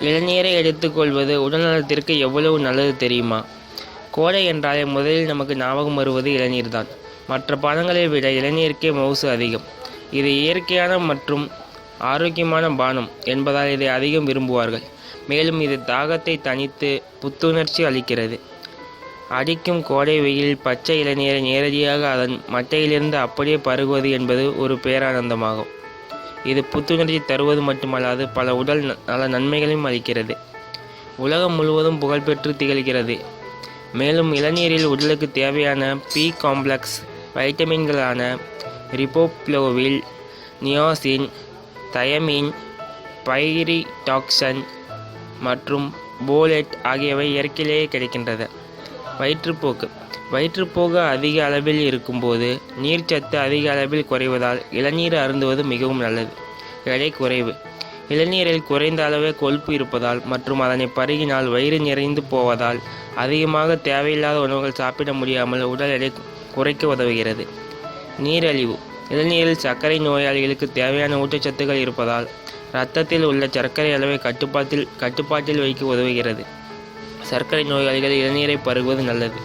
இளநீரை எடுத்துக்கொள்வது உடல்நலத்திற்கு எவ்வளவு நல்லது தெரியுமா? கோடை என்றாலே முதலில் நமக்கு ஞாபகம் வருவது இளநீர் தான் மற்ற பானங்களை விட இளநீருக்கே மவுசு அதிகம். இது இயற்கையான மற்றும் ஆரோக்கியமான பானம் என்பதால் இதை அதிகம் விரும்புவார்கள். மேலும் இது தாகத்தை தணித்து புத்துணர்ச்சி அளிக்கிறது. அடிக்கும் கோடை வெயிலில் பச்சை இளநீரை நேரடியாக அதன் மட்டையிலிருந்து அப்படியே பருகுவது என்பது ஒரு பேரானந்தமாகும். இது புத்துணர்ச்சி தருவது மட்டுமல்லாது பல உடல் நல நன்மைகளையும் அளிக்கிறது. உலகம் முழுவதும் புகழ்பெற்று திகழ்கிறது. மேலும் இளநீரில் உடலுக்கு தேவையான பி காம்ப்ளெக்ஸ் வைட்டமின்களான ரிபோப்ளோவில் நியோசின் தயமின் பைரிடாக்சன் மற்றும் போலெட் ஆகியவை இயற்கையிலேயே கிடைக்கின்றது வயிற்றுப்போக்கு. வயிற்றுப்போக்கு அதிக அளவில் இருக்கும்போது நீர்ச்சத்து அதிக அளவில் குறைவதால் இளநீர் அருந்துவது மிகவும் நல்லது. எடை குறைவு. இளநீரில் குறைந்த அளவே கொழுப்பு இருப்பதால் மற்றும் அதனை பருகினால் வயிறு நிறைந்து போவதால் அதிகமாக தேவையில்லாத உணவுகள் சாப்பிட முடியாமல் உடல் எடை குறைக்க உதவுகிறது. நீரழிவு. இளநீரில் சர்க்கரை நோயாளிகளுக்கு தேவையான ஊட்டச்சத்துக்கள் இருப்பதால் இரத்தத்தில் உள்ள சர்க்கரை அளவை கட்டுப்பாட்டில் கட்டுப்பாட்டில் வைக்க உதவுகிறது. சர்க்கரை நோயாளிகள் இளநீரை பருகுவது நல்லது.